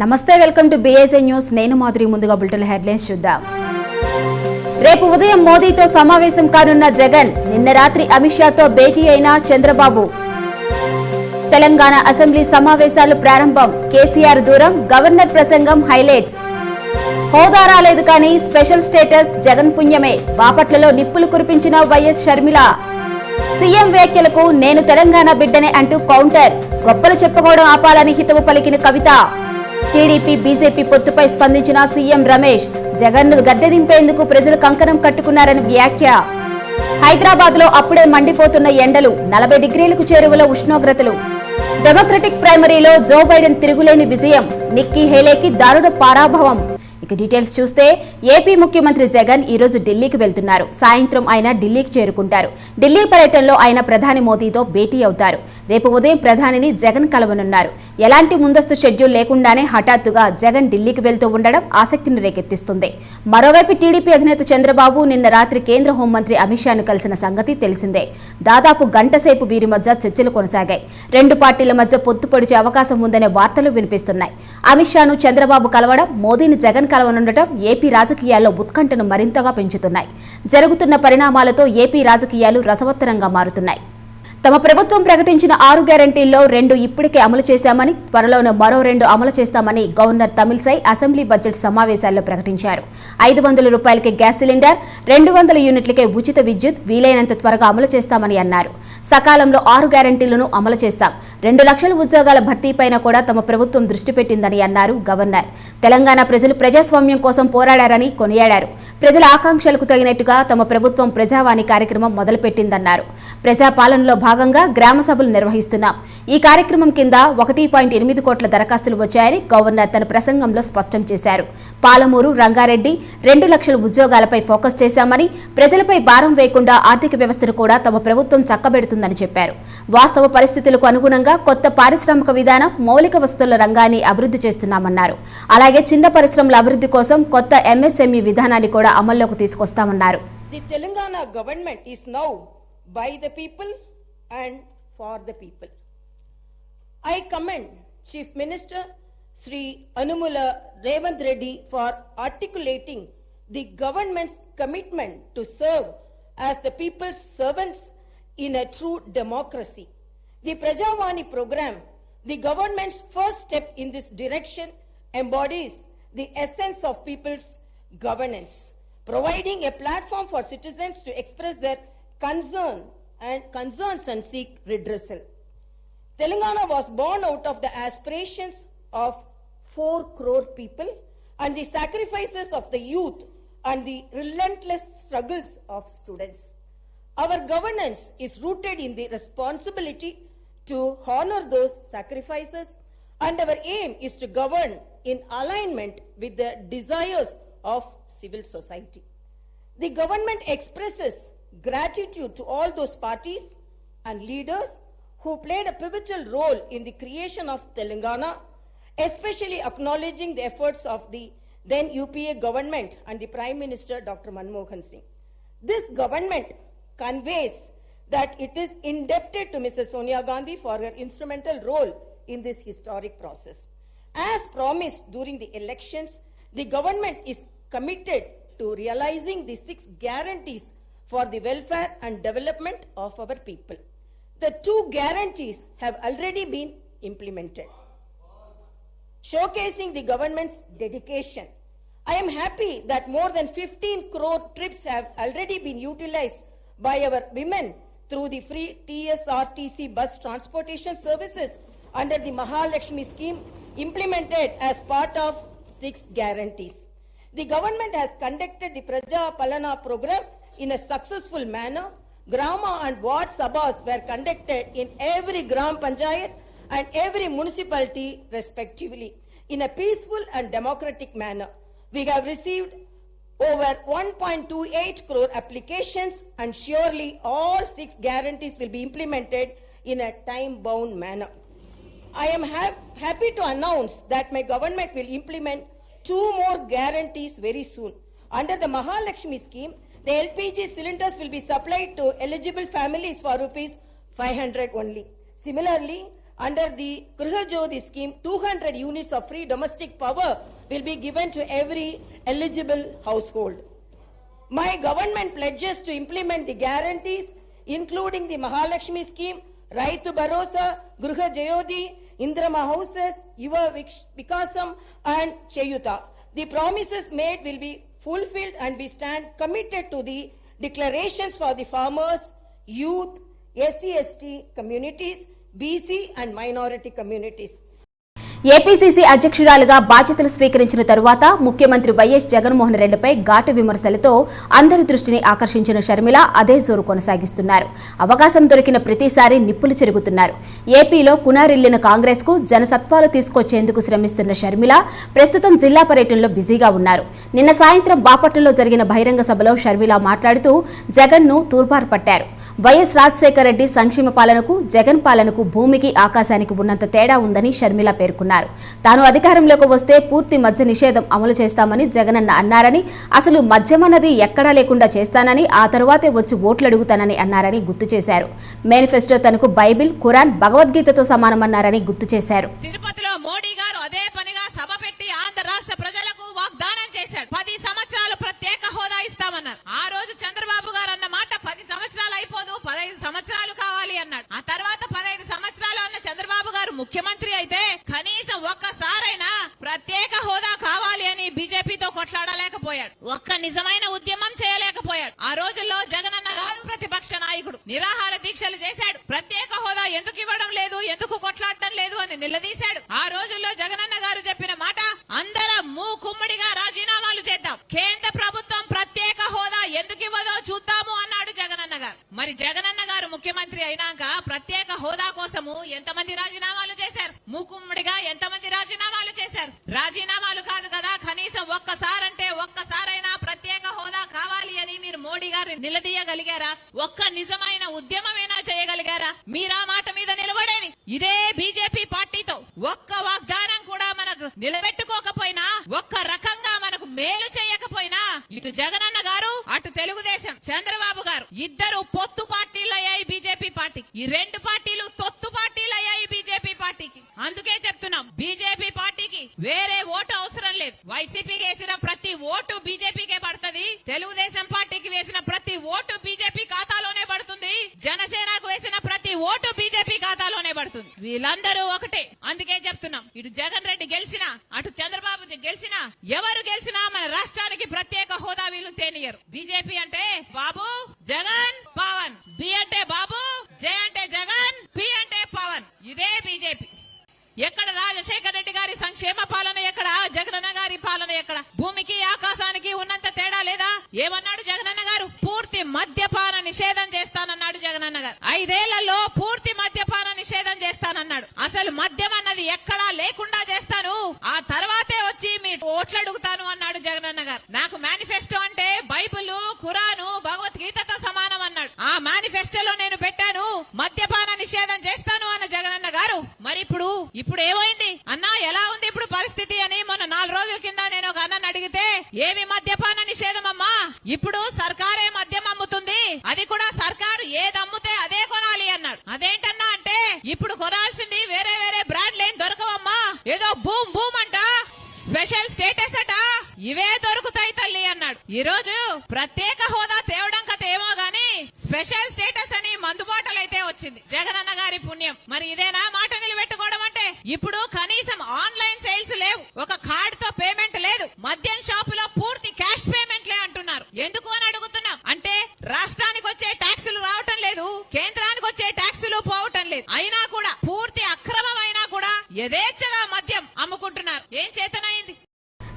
నమస్తే welcome to BSA news. నేను మాధురి ముందుగా బులెటిన్ హెడ్లైన్స్ చూద్దాం. రేపు ఉదయం మోదీతో సమావేశం కానున్న జగన్ నిన్న రాత్రి అమిత్ షాతో భేటీ అయిన చంద్రబాబు. తెలంగాణ అసెంబ్లీ సమావేశాలు ప్రారంభం. కేసీఆర్ దూరం గవర్నర్ ప్రసంగం హైలైట్స్. హోదా రాలేదు కానీ స్పెషల్ స్టేటస్ జగన్ పుణ్యమే. బాపట్లలో నిప్పులు కురిపించిన వైఎస్ షర్మిల. సీఎం వ్యాఖ్యలకు నేను తెలంగాణ బిడ్డనే అంటూ కౌంటర్. గొప్పలు చెప్పుకోవడం ఆపాలని హితవు పలికిన కవిత. టీడీపీ బీజేపీ పొత్తుపై స్పందించిన సీఎం రమేష్ జగన్ను గద్దె దింపేందుకు ప్రజలు కంకణం కట్టుకున్నారని వ్యాఖ్య. హైదరాబాద్లో అప్పుడే మండిపోతున్న ఎండలు నలభై డిగ్రీలకు చేరువల ఉష్ణోగ్రతలు. డెమోక్రటిక్ ప్రైమరీలో జో బైడెన్ తిరుగులేని విజయం నిక్కీ హేలేకి దారుణ పారాభవం. ఇక డీటెయిల్స్ చూస్తే ఏపీ ముఖ్యమంత్రి జగన్ ఈ రోజు ఢిల్లీకి వెళ్తున్నారు. సాయంత్రం ఆయన ఢిల్లీకి చేరుకుంటారు. ఢిల్లీ పర్యటనలో ఆయన ప్రధాని మోదీతో భేటీ అవుతారు. రేపు ఉదయం ప్రధానిని జగన్ కలవనున్నారు. ఎలాంటి ముందస్తు షెడ్యూల్ లేకుండానే హఠాత్తుగా జగన్ ఢిల్లీకి వెళ్తూ ఉండడం ఆసక్తిని రేకెత్తిస్తుంది. మరోవైపు టీడీపీ అధినేత చంద్రబాబు నిన్న రాత్రి కేంద్ర హోంమంత్రి అమిత్ షాను కలిసిన సంగతి తెలిసిందే. దాదాపు గంట సేపు వీరి మధ్య చర్చలు కొనసాగాయి. రెండు పార్టీల మధ్య పొత్తు పొడిచే అవకాశం ఉందనే వార్తలు వినిపిస్తున్నాయి. అమిత్ షాను చంద్రబాబు కలవడం మోదీని జగన్ కలవనుండటం ఏపీ రాజకీయాల్లో ఉత్కంఠను మరింతగా పెంచుతున్నాయి. జరుగుతున్న పరిణామాలతో ఏపీ రాజకీయాలు రసవత్తరంగా మారుతున్నాయి. తమ ప్రభుత్వం ప్రకటించిన ఆరు గ్యారంటీల్లో రెండు ఇప్పటికే అమలు చేశామని త్వరలోనే మరో రెండు అమలు చేస్తామని గవర్నర్ తమిళసై అసెంబ్లీ బడ్జెట్ సమావేశాల్లో ప్రకటించారు. ఐదు వందల రూపాయలకి గ్యాస్ సిలిండర్ రెండు వందల యూనిట్లకే ఉచిత విద్యుత్ వీలైనంత త్వరగా అమలు చేస్తామని అన్నారు. సకాలంలో ఆరు గ్యారంటీలను అమలు చేస్తాం. రెండు లక్షల ఉద్యోగాల భర్తీపైన కూడా తమ ప్రభుత్వం దృష్టి పెట్టిందని అన్నారు గవర్నర్. తెలంగాణ ప్రజలు ప్రజాస్వామ్యం కోసం పోరాడారని కొనియాడారు. ప్రజల ఆకాంక్షలకు తగినట్టుగా తమ ప్రభుత్వం ప్రజావాణి కార్యక్రమం మొదలుపెట్టిందన్నారు. ప్రజాపాలనలో భాగంగా గ్రామ సభలు నిర్వహిస్తున్నాం. ఈ కార్యక్రమం కింద ఒకటి పాయింట్ ఎనిమిది కోట్ల దరఖాస్తులు వచ్చాయని గవర్నర్ తన ప్రసంగంలో స్పష్టం చేశారు. పాలమూరు రంగారెడ్డి రెండు లక్షల ఉద్యోగాలపై ఫోకస్ చేశామని ప్రజలపై భారం వేయకుండా ఆర్థిక వ్యవస్థను కూడా తమ ప్రభుత్వం చక్కబెడుతుందని చెప్పారు. వాస్తవ పరిస్థితులకు అనుగుణంగా కొత్త పారిశ్రామిక విధానం మౌలిక వసతుల రంగాన్ని అభివృద్ధి చేస్తున్నామన్నారు. అలాగే చిన్న పరిశ్రమల అభివృద్ధి కోసం కొత్త ఎంఎస్ఎంఈ విధానాన్ని కూడా అమల్లోకి తీసుకొస్తామన్నారు. The Telangana government is now by the people and for the people. I commend Chief Minister Sri Anumula Revant Reddy for articulating the government's commitment to serve as the people's servants in a true democracy. The Prajavani program, the government's first step in this direction, embodies the essence of people's governance, providing a platform for citizens to express their concern and concerns and seek redressal. Telangana was born out of the aspirations of 4 crore people and the sacrifices of the youth and the relentless struggles of students. Our governance is rooted in the responsibility to honor those sacrifices and our aim is to govern in alignment with the desires of civil society. The government expresses gratitude to all those parties and leaders who played a pivotal role in the creation of Telangana, especially acknowledging the efforts of the then UPA government and the Prime Minister Dr. Manmohan Singh. This government conveys that it is indebted to Mrs. Sonia Gandhi for her instrumental role in this historic process. As promised during the elections, the government is committed to realizing the six guarantees for the welfare and development of our people. The two guarantees have already been implemented showcasing the government's dedication. I am happy that more than 15 crore trips have already been utilized by our women through the free TSRTC bus transportation services under the Mahalakshmi scheme implemented as part of six guarantees. The government has conducted the Praja Palana program in a successful manner. Grama and Ward Sabhas were conducted in every Gram Panchayat and every municipality respectively in a peaceful and democratic manner. We have received over 1.28 crore applications and surely all six guarantees will be implemented in a time-bound manner. I am hap- happy to announce that my government will implement two more guarantees very soon. Under the Mahalakshmi scheme, the LPG cylinders will be supplied to eligible families for rupees 500 only. Similarly, under the Griha Jyoti scheme, 200 units of free domestic power will be given to every eligible household. My government pledges to implement the guarantees, including the Mahalakshmi scheme, Raitu Barosa, Gruha Jayodi, Indrama houses, Yuva Vikasam, and Cheyuta. The promises made will be fulfilled and we stand committed to the declarations for the farmers, youth, SC, ST communities, BC and minority communities. APCC అధ్యక్షురాలుగా బాధ్యతలు స్వీకరించిన తరువాత ముఖ్యమంత్రి YS Jaganmohan రెడ్డిపై ఘాటు విమర్శలతో అందరి దృష్టిని ఆకర్షించిన షర్మిల అదే జోరు కొనసాగిస్తున్నారు. అవకాశం దొరికిన ప్రతిసారి నిప్పులు చెరుగుతున్నారు. ఏపీలో కునారిల్లిన కాంగ్రెస్కు జనసత్వాలు తీసుకొచ్చేందుకు శ్రమిస్తున్న షర్మిల ప్రస్తుతం జిల్లా పర్యటనలో బిజీగా ఉన్నారు. నిన్న సాయంత్రం బాపట్లలో జరిగిన బహిరంగ సభలో షర్మిల మాట్లాడుతూ జగన్ను తూర్పారు పట్టారు వైఎస్ రాజశేఖర రెడ్డి సంక్షేమ పాలనకు జగన్ పాలనకు భూమికి ఆకాశానికి ఉన్నంత తేడా ఉందని షర్మిల పేర్కొన్నారు. తాను అధికారంలోకి వస్తే పూర్తి మద్య నిషేధం అమలు చేస్తామని జగనన్న అన్నారని అసలు మద్యమన్నది ఎక్కడా లేకుండా చేస్తానని ఆ తరువాతే వచ్చి ఓట్లు అడుగుతానని అన్నారని గుర్తు చేశారు. మేనిఫెస్టో తనకు బైబిల్ ఖురాన్ భగవద్గీతతో సమానమన్నారని గుర్తు చేశారు. తిరుపతిలో మోడీ గారు అదే పనిగా సభ పెట్టి ఆంధ్ర రాష్ట్ర ప్రజలకు వాగ్దానం చేశాడు పది ఇస్తామన్నారు ఆ రోజు చంద్రబాబు గారు అన్న మాట పది సంవత్సరాలు అయిపోదు పదహైదు సంవత్సరాలు కావాలి అన్నాడు. ఆ తర్వాత పదహైదు సంవత్సరాలు అన్న చంద్రబాబు గారు ముఖ్యమంత్రి అయితే కనీసం ఒక్కసారైనా ప్రత్యేక హోదా కావాలి అని బీజేపీతో కొట్లాడలేకపోయాడు. ఒక్క నిజమైన ఉద్యమం చేయలేకపోయాడు. ఆ రోజుల్లో జగనన్న గారు ప్రతిపక్ష నాయకుడు. నిరాహార దీక్షలు చేశాడు. ప్రత్యేక హోదా ఎందుకు ఇవ్వడం లేదు ఎందుకు కొట్లాడటం లేదు అని నిలదీశాడు. ఆ రోజుల్లో జగనన్న గారు చెప్పిన మాట అందరం మూకుమ్మడిగా రాజీనామాలు చేద్దాం. కేంద్ర ప్రభుత్వం ఎందుకు ఇవ్వదో చూద్దాము అన్నాడు జగనన్న గారు. మరి జగనన్న గారు ముఖ్యమంత్రి అయినాక ప్రత్యేక హోదా కోసము ఎంతమంది రాజీనామాలు చేశారు? మూకుమ్మడిగా ఎంతమంది రాజీనామాలు చేశారు? రాజీనామాలు కాదు కదా కనీసం ఒక్కసారంటే ఒక్కసారైనా ప్రత్యేక హోదా కావాలి అని మీరు మోడీ గారు నిలదీయగలిగారా? ఒక్క నిజమైన ఉద్యమమైనా చేయగలిగారా? మీరా మాట మీద నిలబడేది? ఇదే బీజేపీ పార్టీతో ఒక్క వాగ్దానం కూడా మనకు నిలబెట్టుకోకపోయినా ఒక్క రకంగా మనకు మేలు చేయకపోయినా ఇటు జగనన్న గారు తెలుగుదేశం చంద్రబాబు గారు ఇద్దరు పొత్తు పార్టీలు అయ్యాయి బీజేపీ పార్టీకి ఈ రెండు పార్టీలు తొత్తు పార్టీలు అయ్యాయి బీజేపీ పార్టీకి. అందుకే చెప్తున్నాం బీజేపీ పార్టీకి వేరే ఓటు అవసరం లేదు. వైసీపీకి వేసిన ప్రతి ఓటు బీజేపీకే పడుతుంది. తెలుగుదేశం పార్టీకి వేసిన ప్రతి ఓటు బీజేపీ ఖాతాలోనే పడుతుంది. జనసేనకు వేసిన ప్రతి ఓటు పడుతుంది వీళ్ళందరూ ఒకటే. అందుకే చెప్తున్నాం. ఇటు జగన్ రెడ్డి గెలిచినా అటు చంద్రబాబు గెలిచినా ఎవరు గెలిచినా మన రాష్ట్రానికి ప్రత్యేక హోదా వీళ్ళు తేనియరు బీజేపీ అంటే బాబు జగన్ పవన్. బి అంటే బాబు జే అంటే జగన్ పి అంటే పవన్. ఇదే బీజేపీ. ఎక్కడ రాజశేఖర రెడ్డి గారి సంక్షేమ పాలన ఎక్కడ? జగనన్న గారి పాలన ఎక్కడ? భూమికి ఆకాశానికి ఉన్నంత తేడా లేదా? ఏమన్నాడు జగనన్న గారు? పూర్తి మద్యపాన నిషేధం చేస్తానన్నాడు జగనన్న గారు. ఐదేళ్ళలో పూర్తి మద్యపాన నిషేధం చేస్తానన్నాడు. అసలు మద్యం అన్నది ఎక్కడా లేకుండా చేస్తాను. ఆ తర్వాతే వచ్చి మీ ఓట్లు అడుగుతాను అన్నాడు జగనన్న గారు. నాకు మేనిఫెస్టో అంటే బైబిల్ ఖురాను భగవద్గీతతో సమానం అన్నాడు. ఆ మేనిఫెస్టోలో నేను పెట్టాను. మద్యపాన నిషేధం చేస్తాను. మరి ఇప్పుడు ఇప్పుడు ఏమైంది? అన్నా ఎలా ఉంది ఇప్పుడు పరిస్థితి అని మొన్న నాలుగు రోజుల కింద నేను ఒక అన్నని అడిగితే ఏమి మద్యపాన నిషేధం అమ్మా? ఇప్పుడు సర్కారే మద్యం అమ్ముతుంది. అది కూడా సర్కారు ఏది అమ్ముతే అదే కొనాలి అన్నాడు. అదేంటన్నా అంటే ఇప్పుడు కొనాల్సింది వేరే వేరే బ్రాండ్లు ఏం దొరకవమ్మా? ఏదో భూమ్ భూమ్ అంట స్పెషల్ స్టేటస్ అట ఇవే దొరుకుతాయి తల్లి అన్నాడు. ఈ రోజు ప్రత్యేక హోదా తేవడం కథ ఏమో గాని స్పెషల్ స్టేటస్ అని మందుబాటలైతే వచ్చింది. జగనన్న గారి పుణ్యం. మరి ఇదేనా మాట నిలబెట్టి ఇప్పుడు కనీసం ఆన్లైన్ సేల్స్ లేవు. ఒక కార్డ్తో పేమెంట్ లేదు. మద్యం షాపులో పూర్తి క్యాష్ పేమెంట్లే అంటున్నారు. ఎందుకు అని అడుగుతున్నాం. అంటే రాష్ట్రానికి వచ్చే ట్యాక్సులు రావటం లేదు. కేంద్రానికి వచ్చే ట్యాక్సులు పోవటం లేదు. అయినా కూడా పూర్తి అక్రమం అయినా కూడా యథేచ్ఛగా మద్యం అమ్ముకుంటున్నారు. ఏం చేతనైంది?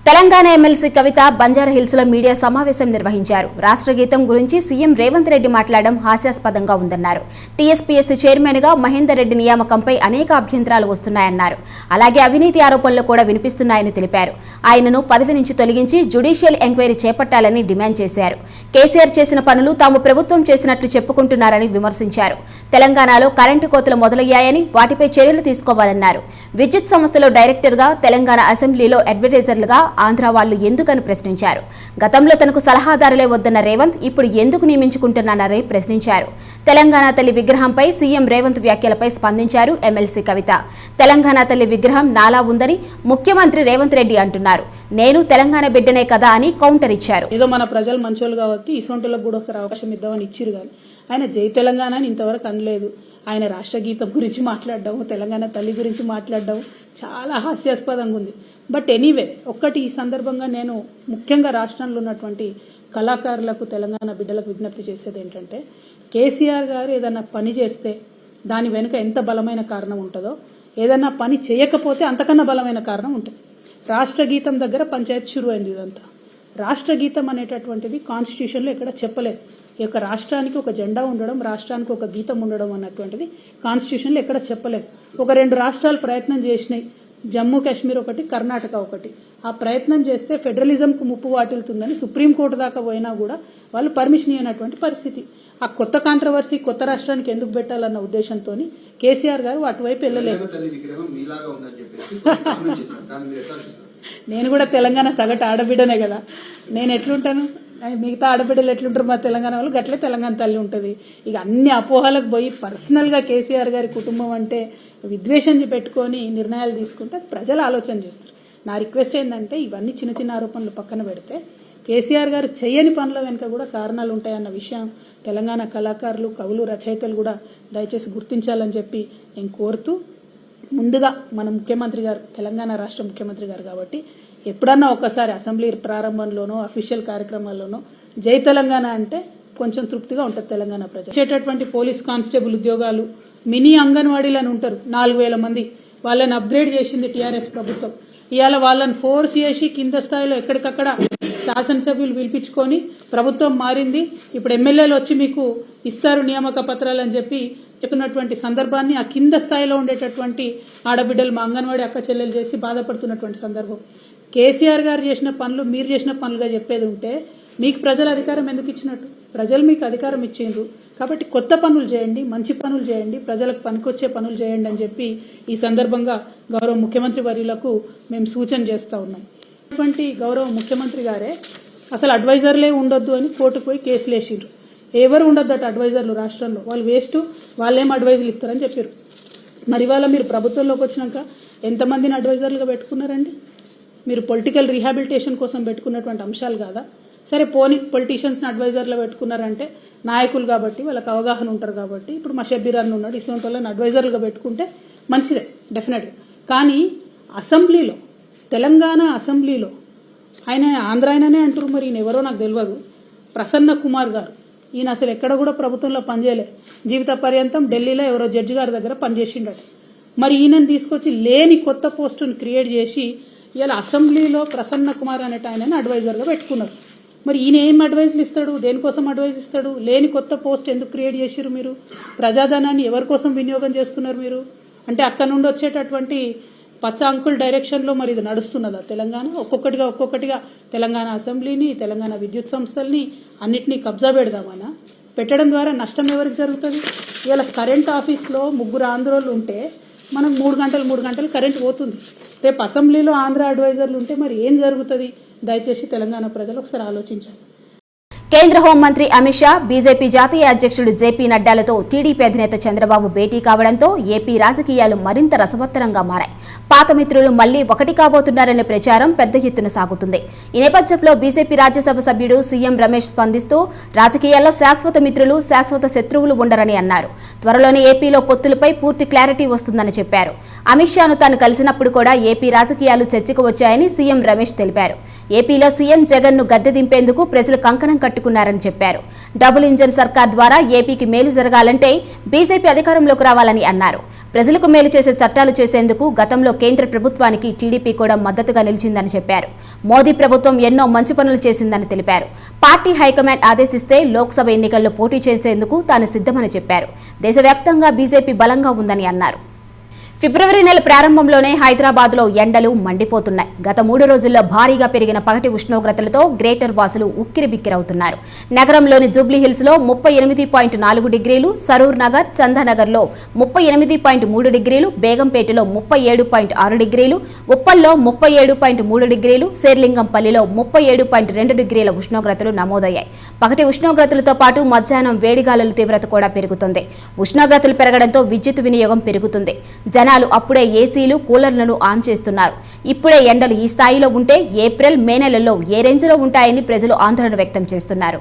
తెలంగాణ ఎమ్మెల్సీ కవిత బంజారాహిల్స్లో మీడియా సమావేశం నిర్వహించారు. రాష్ట్ర గీతం గురించి సీఎం రేవంత్ రెడ్డి మాట్లాడడం హాస్యాస్పదంగా ఉందన్నారు. టీఎస్పీఎస్సీ చైర్మన్గా మహేందర్ రెడ్డి నియామకంపై అనేక అభ్యంతరాలు వస్తున్నాయన్నారు. అలాగే అవినీతి ఆరోపణలు కూడా వినిపిస్తున్నాయని తెలిపారు. ఆయనను పదవి నుంచి తొలగించి జ్యుడిషియల్ ఎంక్వైరీ చేపట్టాలని డిమాండ్ చేశారు. కేసీఆర్ చేసిన పనులు తాము ప్రభుత్వం చేసినట్లు చెప్పుకుంటున్నారని విమర్శించారు. తెలంగాణలో కరెంటు కోతలు మొదలయ్యాయని వాటిపై చర్యలు తీసుకోవాలన్నారు. విద్యుత్ సంస్థలో డైరెక్టర్గా తెలంగాణ అసెంబ్లీలో అడ్వర్టైజర్లుగా ఆంధ్ర వాళ్ళు ఎందుకని ప్రశ్నించారు? గతంలో తనకు సలహాదారులే వద్దన్న రేవంత్ ఇప్పుడు ఎందుకు నియమించుకుంటున్నానని ప్రశ్నించారు. తెలంగాణ తల్లి విగ్రహంపై సీఎం రేవంత్ వ్యాఖ్యలపై స్పందించారు ఎమ్మెల్సీ కవిత. తెలంగాణ తల్లి విగ్రహం నాలా ఉందని ముఖ్యమంత్రి రేవంత్ రెడ్డి అంటున్నారు. నేను తెలంగాణ బిడ్డనే కదా అని కౌంటర్ ఇచ్చారు. ఏదో మన ప్రజలు మంచోళ్ళు కాబట్టి ఇసొంటోళ్ళకి కూడా ఒకసారి అవకాశం ఇద్దామని ఇచ్చిరు కానీ ఆయన జై తెలంగాణ అని ఇంతవరకు అనలేదు. ఆయన రాష్ట్ర గీతం గురించి మాట్లాడడం తెలంగాణ తల్లి గురించి మాట్లాడడం చాలా హాస్యాస్పదంగా ఉంది. బట్ ఎనీవే ఒక్కటి ఈ సందర్భంగా నేను ముఖ్యంగా రాష్ట్రంలో ఉన్నటువంటి కళాకారులకు తెలంగాణ బిడ్డలకు విజ్ఞప్తి చేసేది ఏంటంటే కేసీఆర్ గారు ఏదన్నా పని చేస్తే దాని వెనుక ఎంత బలమైన కారణం ఉంటుందో ఏదన్నా పని చేయకపోతే అంతకన్నా బలమైన కారణం ఉంటుంది. రాష్ట్ర గీతం దగ్గర పంచాయత్ షురు అయింది ఇదంతా. రాష్ట్ర గీతం అనేటటువంటిది కాన్స్టిట్యూషన్లో ఎక్కడ చెప్పలేదు. ఈ యొక్క రాష్ట్రానికి ఒక జెండా ఉండడం రాష్ట్రానికి ఒక గీతం ఉండడం అన్నటువంటిది కాన్స్టిట్యూషన్లో ఎక్కడ చెప్పలేదు. ఒక రెండు రాష్ట్రాలు ప్రయత్నం చేసినాయి. జమ్మూ కాశ్మీర్ ఒకటి కర్ణాటక ఒకటి. ఆ ప్రయత్నం చేస్తే ఫెడరలిజంకు ముప్పు వాటిల్తుందని సుప్రీంకోర్టు దాకా పోయినా కూడా వాళ్ళు పర్మిషన్ ఇవ్వనటువంటి పరిస్థితి. ఆ కొత్త కాంట్రవర్సీ కొత్త రాష్ట్రానికి ఎందుకు పెట్టాలన్న ఉద్దేశంతో కేసీఆర్ గారు అటువైపు వెళ్ళలేదు. నేను కూడా తెలంగాణ సగటు ఆడబిడ్డనే కదా. నేను ఎట్లుంటాను? మిగతా ఆడబిడ్డలు ఎట్లుంటారు మా తెలంగాణ వాళ్ళు? గట్లే తెలంగాణ తల్లి ఉంటుంది. ఇక అన్ని అపోహలకు పోయి పర్సనల్గా కేసీఆర్ గారి కుటుంబం అంటే విద్వేషం పెట్టుకొని నిర్ణయాలు తీసుకుంటే ప్రజలు ఆలోచన చేస్తారు. నా రిక్వెస్ట్ ఏంటంటే ఇవన్నీ చిన్న చిన్న ఆరోపణలు పక్కన పెడితే కేసీఆర్ గారు చేయని పనుల వెనుక కూడా కారణాలు ఉంటాయన్న విషయం తెలంగాణ కళాకారులు కవులు రచయితలు కూడా దయచేసి గుర్తించాలని చెప్పి నేను కోరుతూ ముందుగా మన ముఖ్యమంత్రి గారు తెలంగాణ రాష్ట్ర ముఖ్యమంత్రి గారు కాబట్టి ఎప్పుడన్నా ఒకసారి అసెంబ్లీ ప్రారంభంలోనో అఫీషియల్ కార్యక్రమాల్లోనో జై తెలంగాణ అంటే కొంచెం తృప్తిగా ఉంటుంది తెలంగాణ ప్రజలు. వచ్చేటటువంటి పోలీస్ కానిస్టేబుల్ ఉద్యోగాలు మినీ అంగన్వాడీలను ఉంటారు నాలుగు వేల మంది. వాళ్ళని అప్గ్రేడ్ చేసింది టీఆర్ఎస్ ప్రభుత్వం. ఇవాళ వాళ్ళని ఫోర్స్ చేసి కింద స్థాయిలో ఎక్కడికక్కడ శాసనసభ్యులు పిలిపించుకొని ప్రభుత్వం మారింది. ఇప్పుడు ఎమ్మెల్యేలు వచ్చి మీకు ఇస్తారు నియామక పత్రాలు అని చెప్పి చెప్తున్నటువంటి సందర్భాన్ని ఆ కింద స్థాయిలో ఉండేటటువంటి ఆడబిడ్డలు మా అంగన్వాడీ అక్క చెల్లెలు చేసి బాధపడుతున్నటువంటి సందర్భం. కేసీఆర్ గారు చేసిన పనులు మీరు చేసిన పనులుగా చెప్పేది ఉంటే మీకు ప్రజల అధికారం ఎందుకు ఇచ్చినట్టు? ప్రజలు మీకు అధికారం ఇచ్చిండ్రు కాబట్టి కొత్త పనులు చేయండి మంచి పనులు చేయండి ప్రజలకు పనికొచ్చే పనులు చేయండి అని చెప్పి ఈ సందర్భంగా గౌరవ ముఖ్యమంత్రి వర్యులకు మేము సూచన చేస్తా ఉన్నాం. ఇటువంటి గౌరవ ముఖ్యమంత్రి గారే అసలు అడ్వైజర్లే ఉండొద్దు అని కోర్టుకు పోయి కేసులు వేసిండ్రు. ఎవరు ఉండొద్దట అడ్వైజర్లు రాష్ట్రంలో? వాళ్ళు వేస్ట్ వాళ్ళేం అడ్వైజులు ఇస్తారని చెప్పారు. మరి ఇవాళ మీరు ప్రభుత్వంలోకి వచ్చినాక ఎంతమందిని అడ్వైజర్లుగా పెట్టుకున్నారండి? మీరు పొలిటికల్ రీహాబిలిటేషన్ కోసం పెట్టుకున్నటువంటి అంశాలు కాదా? సరే పోని పొలిటీషియన్స్ని అడ్వైజర్లో పెట్టుకున్నారంటే నాయకులు కాబట్టి వాళ్ళకి అవగాహన ఉంటారు కాబట్టి ఇప్పుడు మా షబ్బీర్ ఉన్నాడు ఇటువంటి వాళ్ళని అడ్వైజర్లుగా పెట్టుకుంటే మంచిదే డెఫినెట్గా కానీ అసెంబ్లీలో తెలంగాణ అసెంబ్లీలో ఆయన ఆంధ్ర ఆయననే అంటారు మరి ఈయన ఎవరో నాకు తెలియదు ప్రసన్న కుమార్ గారు. ఈయన అసలు ఎక్కడ కూడా ప్రభుత్వంలో పనిచేయలే. జీవిత పర్యంతం ఢిల్లీలో ఎవరో జడ్జి గారి దగ్గర పనిచేసిండట. మరి ఈయనని తీసుకొచ్చి లేని కొత్త పోస్టును క్రియేట్ చేసి ఇలా అసెంబ్లీలో ప్రసన్న కుమార్ అనేట ఆయనని అడ్వైజర్గా పెట్టుకున్నారు. మరి ఈయన ఏం అడ్వైజులు ఇస్తాడు? దేనికోసం అడ్వైజ్ ఇస్తాడు? లేని కొత్త పోస్ట్ ఎందుకు క్రియేట్ చేసిరు మీరు? ప్రజాధనాన్ని ఎవరి కోసం వినియోగం చేస్తున్నారు మీరు? అంటే అక్కడ నుండి వచ్చేటటువంటి పచ్చ అంకుల్ డైరెక్షన్లో మరి ఇది నడుస్తున్నదా? తెలంగాణ ఒక్కొక్కటిగా ఒక్కొక్కటిగా తెలంగాణ అసెంబ్లీని తెలంగాణ విద్యుత్ సంస్థల్ని అన్నిటినీ కబ్జా పెడదామనా? పెట్టడం ద్వారా నష్టం ఎవరికి జరుగుతుంది? ఇవాళ కరెంట్ ఆఫీస్లో ముగ్గురు ఆంధ్రోళ్ళు ఉంటే మనకు మూడు గంటలు మూడు గంటలు కరెంట్ పోతుంది. రేపు అసెంబ్లీలో ఆంధ్ర అడ్వైజర్లు ఉంటే మరి ఏం జరుగుతుంది? దయచేసి తెలంగాణ ప్రజలు ఒకసారి ఆలోచించాలి. కేంద్ర హోంమంత్రి అమిత్ షా బీజేపీ జాతీయ అధ్యక్షుడు జేపీ నడ్డాలతో టీడీపీ అధినేత చంద్రబాబు భేటీ కావడంతో ఏపీ రాజకీయాలు మరింత రసవత్తరంగా మారాయి. పాత మిత్రులు మళ్ళీ ఒకటి కాబోతున్నారనే ప్రచారం పెద్ద ఎత్తున సాగుతుంది. ఈ నేపథ్యంలో బీజేపీ రాజ్యసభ సభ్యుడు సీఎం రమేష్ స్పందిస్తూ రాజకీయాల్లో శాశ్వత మిత్రులు శాశ్వత శత్రువులు ఉండరని అన్నారు. త్వరలోనే ఏపీలో పొత్తులపై పూర్తి క్లారిటీ వస్తుందని చెప్పారు. అమిత్ షాను తాను కలిసినప్పుడు కూడా ఏపీ రాజకీయాలు చర్చకు వచ్చాయని సీఎం రమేష్ తెలిపారు. ఏపీలో సీఎం జగన్ను గద్దె దింపేందుకు ప్రజలు కంకణం కట్టు పెట్టుకున్నారని చెప్పారు. డబుల్ ఇంజన్ సర్కార్ ద్వారా ఏపీకి మేలు జరగాలంటే బీజేపీ అధికారంలోకి రావాలని అన్నారు. ప్రజలకు మేలు చేసే చట్టాలు చేసేందుకు గతంలో కేంద్ర ప్రభుత్వానికి టీడీపీ కూడా మద్దతుగా నిలిచిందని చెప్పారు. మోదీ ప్రభుత్వం ఎన్నో మంచి పనులు చేసిందని తెలిపారు. పార్టీ హైకమాండ్ ఆదేశిస్తే లోక్సభ ఎన్నికల్లో పోటీ చేసేందుకు తాను సిద్ధమని చెప్పారు. దేశవ్యాప్తంగా బీజేపీ బలంగా ఉందని అన్నారు. ఫిబ్రవరి నెల ప్రారంభంలోనే హైదరాబాద్లో ఎండలు మండిపోతున్నాయి. గత మూడు రోజుల్లో భారీగా పెరిగిన పగటి ఉష్ణోగ్రతలతో గ్రేటర్ వాసులు ఉక్కిరిబిక్కిరవుతున్నారు. నగరంలోని జూబ్లీ హిల్స్లో ముప్పై ఎనిమిది పాయింట్ నాలుగు డిగ్రీలు సరూర్ నగర్ చందనగర్లో ముప్పై ఎనిమిది పాయింట్ మూడు డిగ్రీలు బేగంపేటలో ముప్పై ఏడు పాయింట్ ఆరు డిగ్రీలు ఉప్పల్లో ముప్పై ఏడు పాయింట్ మూడు డిగ్రీలు శేర్లింగంపల్లిలో ముప్పై ఏడు పాయింట్ రెండు డిగ్రీల ఉష్ణోగ్రతలు నమోదయ్యాయి. పగటి ఉష్ణోగ్రతలతో పాటు మధ్యాహ్నం వేడిగాలుల తీవ్రత కూడా పెరుగుతుంది. ఉష్ణోగ్రతలు పెరగడంతో విద్యుత్ వినియోగం పెరుగుతుంది. జనాలు అప్పుడే ఏసీలు కూలర్లను ఆన్ చేస్తున్నారు. ఇప్పుడే ఎండలు ఈ స్థాయిలో ఉంటే ఏప్రిల్ మే నెలల్లో ఏ రేంజ్లో ఉంటాయని ప్రజలు ఆందోళన వ్యక్తం చేస్తున్నారు.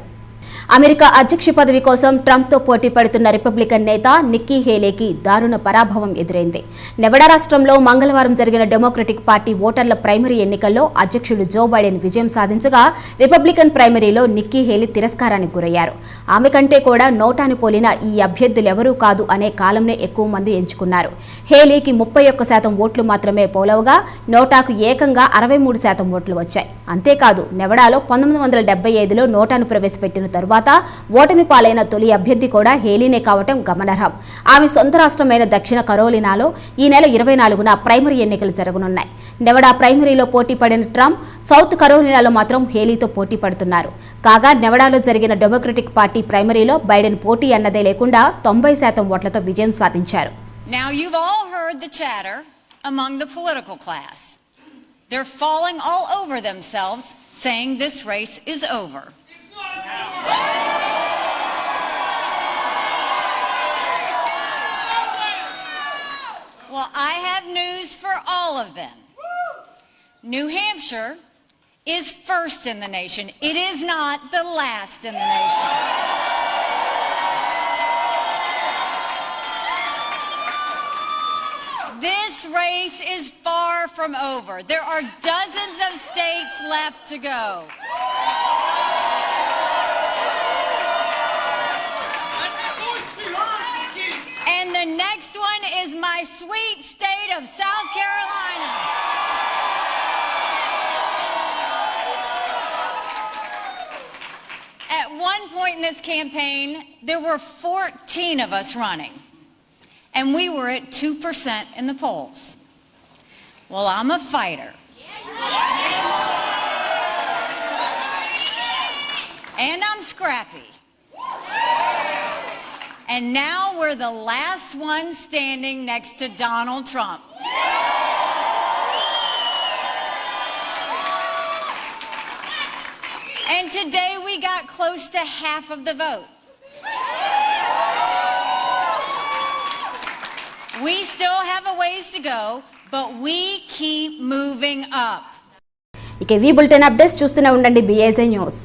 అమెరికా అధ్యక్ష పదవి కోసం ట్రంప్తో పోటీ పడుతున్న రిపబ్లికన్ నేత నిక్కీ హేలేకి దారుణ పరాభవం ఎదురైంది. నెవడా రాష్ట్రంలో మంగళవారం జరిగిన డెమోక్రటిక్ పార్టీ ఓటర్ల ప్రైమరీ ఎన్నికల్లో అధ్యక్షుడు జో బైడెన్ విజయం సాధించగా రిపబ్లికన్ ప్రైమరీలో నిక్కీ హేలీ తిరస్కారానికి గురయ్యారు. ఆమె కంటే కూడా నోటాను పోలిన ఈ అభ్యర్థులెవరూ కాదు అనే కాలంనే ఎక్కువ మంది ఎంచుకున్నారు. హేలీకి ముప్పై ఒక్క శాతం ఓట్లు మాత్రమే పోలవగా నోటాకు ఏకంగా అరవై మూడు శాతం ఓట్లు వచ్చాయి. అంతేకాదు నెవడాలో పంతొమ్మిది వందల డెబ్బై ఐదులో నోటాను ప్రవేశపెట్టిన తరువాత ఓటమి పాలైన తొలి అభ్యర్థి కూడా హేలీనే కావటం గమనార్హం ఆమె సొంత రాష్ట్రమైన దక్షిణ కరోలినాలో ఈ నెల ఇరవై నాలుగున ప్రైమరీ ఎన్నికలు జరగనున్నాయి నెవడా ప్రైమరీలో పోటీ పడిన ట్రంప్ సౌత్ కరోలినాలో మాత్రం హేలీతో పోటీ పడుతున్నారు కాగా నెవడాలో జరిగిన డెమోక్రటిక్ పార్టీ ప్రైమరీలో బైడెన్ పోటీ అన్నదే లేకుండా తొంభై శాతం ఓట్లతో విజయం సాధించారు Now, you've all heard the chatter among the political class. They're falling all over themselves, saying this race is over. Well, I have news for all of them. New Hampshire is first in the nation. It is not the last in the nation. This race is far from over. There are dozens of states left to go. Is my sweet state of South Carolina. At one point in this campaign, there were 14 of us running and we were at 2% in the polls. Well, I'm a fighter. And I'm scrappy. And now we're the last one standing next to Donald Trump. And today we got close to half of the vote. We still have a ways to go, but we keep moving up. ఇక వి bulletin updates చూస్తూనే ఉండండి బిఏజే news